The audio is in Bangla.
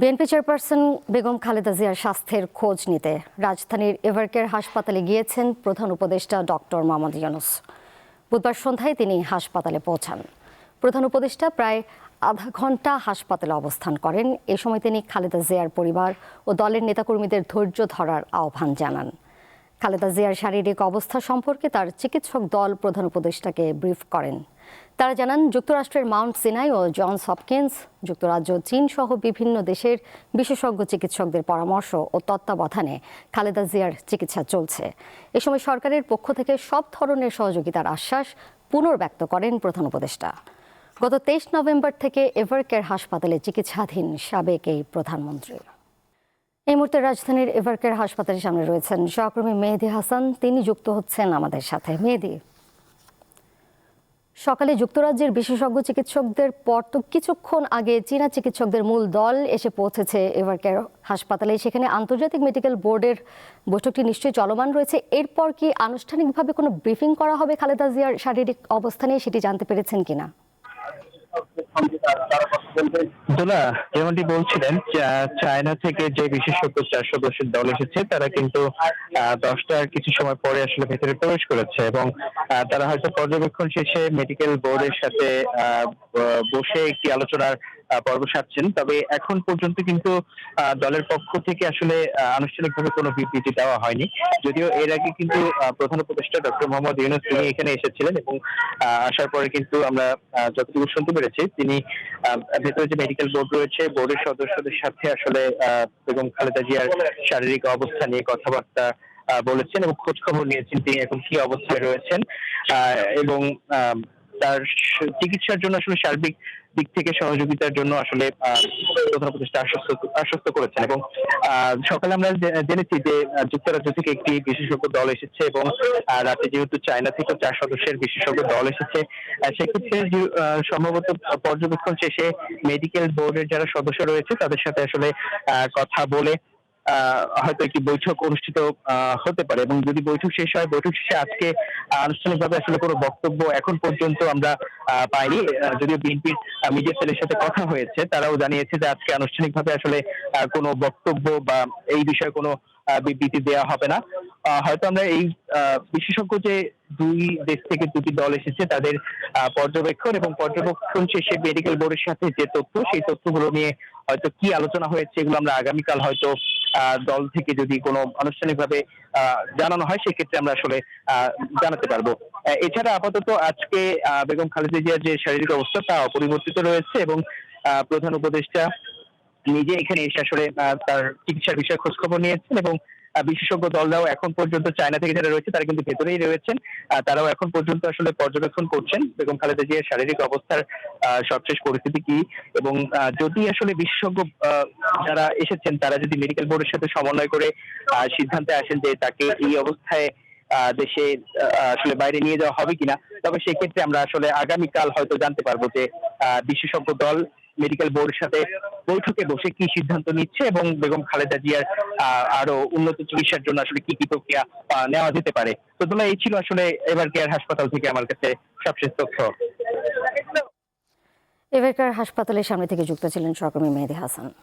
বিএনপি চেয়ারপারসন বেগম খালেদা জিয়ার স্বাস্থ্যের খোঁজ নিতে রাজধানীর এভারকেয়ার হাসপাতালে গিয়েছেন প্রধান উপদেষ্টা ডক্টর মোহাম্মদ ইউনুস। বুধবার সন্ধ্যায় তিনি হাসপাতালে পৌঁছান। প্রধান উপদেষ্টা প্রায় আধা ঘণ্টা হাসপাতালে অবস্থান করেন। এ সময় তিনি খালেদা জিয়ার পরিবার ও দলের নেতাকর্মীদের ধৈর্য ধরার আহ্বান জানান। খালেদা জিয়ার শারীরিক অবস্থা সম্পর্কে তার চিকিৎসক দল প্রধান উপদেষ্টাকে ব্রিফ করেন। তারা জানান, যুক্তরাষ্ট্রের মাউন্ট সিনাই ও জনস হপকিন্স, যুক্তরাজ্য চীন সহ বিভিন্ন দেশের বিশেষজ্ঞ চিকিৎসকদের পরামর্শ ও তত্ত্বাবধানে খালেদা জিয়ার চিকিৎসা চলছে। এ সময় সরকারের পক্ষ থেকে সব ধরনের সহযোগিতার আশ্বাস পুনর্ব্যক্ত করেন প্রধান উপদেষ্টা। গত তেইশ নভেম্বর থেকে এভারকেয়ার হাসপাতালে চিকিৎসাধীন সাবেক এই প্রধানমন্ত্রী। এই মুহূর্তে রাজধানীর এভারকেয়ার হাসপাতালের সামনে রয়েছেন সহকর্মী মেহেদি হাসান। তিনি যুক্ত হচ্ছেন আমাদের সাথে। মেহেদি সকালে যুক্তরাজ্যের বিশেষজ্ঞ চিকিৎসকদের পর তো কিছুক্ষণ আগে চীনা চিকিৎসকদের মূল দল এসে পৌঁছেছে এভারকেয়ার হাসপাতালে। সেখানে আন্তর্জাতিক মেডিকেল বোর্ডের বৈঠকটি নিশ্চয়ই চলমান রয়েছে। এরপর কি আনুষ্ঠানিকভাবে কোনো ব্রিফিং করা হবে খালেদা জিয়ার শারীরিক অবস্থা নিয়ে সেটি জানতে পেরেছেন কিনা? দোলা যেমনটি বলছিলেন চায়না থেকে যে বিশেষজ্ঞ দল এসেছে, তারা কিন্তু দশটার কিছু সময় পরে আসলে ভেতরে প্রবেশ করেছে এবং তারা হয়তো পর্যবেক্ষণ শেষে মেডিকেল বোর্ডের সাথে বসে একটি আলোচনার পর্ব সারছেন। তবে এখন পর্যন্ত কিন্তু দলের পক্ষ থেকে আসলে আনুষ্ঠানিকভাবে কোনো বিবৃতি দেওয়া হয়নি। যদিও এর আগে কিন্তু প্রধান উপদেষ্টা ডক্টর মোহাম্মদ ইউনুস তিনি এখানে এসেছিলেন এবং আসার পরে কিন্তু আমরা যতটুকু শুনতে পেরেছি, তিনি আহ, ভেতরে যে মেডিকেল বোর্ড রয়েছে বোর্ডের সদস্যদের সাথে আসলে বেগম খালেদা জিয়ার শারীরিক অবস্থা নিয়ে কথাবার্তা বলেছেন এবং খোঁজ খবর নিয়েছেন তিনি এখন কি অবস্থায় রয়েছেন। এবং তার চিকিৎসার জন্য আসলে সার্বিক দিক থেকে সহযোগিতার জন্য আসলে প্রধান উপদেষ্টা আশ্বস্ত করেছেন এবং সকালে আমরা জেনেছি যে যুক্তরাজ্য থেকে একটি বিশেষজ্ঞ দল এসেছে এবং রাতে যেহেতু চায়না থেকে চার সদস্যের বিশেষজ্ঞ দল এসেছে সেক্ষেত্রে সম্ভবত পর্যবেক্ষণ শেষে মেডিকেল বোর্ডের যারা সদস্য রয়েছে তাদের সাথে আসলে কথা বলে হয়তো একটি বৈঠক অনুষ্ঠিত হতে পারে এবং যদি বৈঠক শেষ হয়, বৈঠক শেষে আজকে আনুষ্ঠানিকভাবে আসলে কোনো বক্তব্য এখন পর্যন্ত আমরা পাইনি। যদিও বিএনপির মিডিয়া সেলের সাথে কথা হয়েছে, তারাও জানিয়েছে যে আজকে আনুষ্ঠানিকভাবে আসলে কোনো বক্তব্য বা এই বিষয়ে কোনো বিবৃতি দেওয়া হবে না। হয়তো আমরা এই বিশেষজ্ঞ যে দুই দেশ থেকে দুটি দল এসেছে, তাদের পর্যবেক্ষণ এবং পর্যবেক্ষণ শেষে মেডিকেল বোর্ডের সাথে যে তথ্য, সেই তথ্যগুলো নিয়ে হয়তো কি আলোচনা হয়েছে, এগুলো আমরা আগামীকাল হয়তো দল থেকে যদি কোনো আনুষ্ঠানিকভাবে জানানো হয়, সেক্ষেত্রে আমরা আসলে জানাতে পারব। এছাড়া আপাতত আজকে বেগম খালেদা জিয়ার যে শারীরিক অবস্থা, তা অপরিবর্তিত রয়েছে এবং প্রধান উপদেষ্টা নিজে এখানে এসে আসলে তার চিকিৎসার বিষয়ে খোঁজ খবর নিয়েছেন এবং বিশেষজ্ঞ দলরাও এখন পর্যন্ত চায়না থেকে যারা রয়েছে, তারা কিন্তু ভেতরেই রয়েছেন। তারাও এখন পর্যন্ত আসলে পর্যবেক্ষণ করছেন। বেগম খালেদা জিয়ার শারীরিক অবস্থার সবশেষ পরিস্থিতি কি? এবং যদি আসলে বিশেষজ্ঞ যারা এসেছেন, তারা যদি মেডিকেল বোর্ডের সাথে সমন্বয় করে সিদ্ধান্তে আসেন যে তাকে এই অবস্থায় দেশে আসলে বাইরে নিয়ে যাওয়া হবে কিনা, তবে সেক্ষেত্রে আমরা আসলে আগামীকাল হয়তো জানতে পারব যে বিশেষজ্ঞ দল মেডিকেল বোর্ডের সাথে বৈঠকে বসে কি সিদ্ধান্ত নিচ্ছে এবং বেগম খালেদা জিয়ার আরও উন্নত চিকিৎসার জন্য আসলে কি কি প্রক্রিয়া নেওয়া যেতে পারে। তো তোমরা এই ছিল আসলে এবার কেয়ার হাসপাতাল থেকে আমার কাছে সবশেষ তথ্য। এবারকার হাসপাতালের সামনে থেকে যুক্ত ছিলেন সহকর্মী মেহেদি হাসান।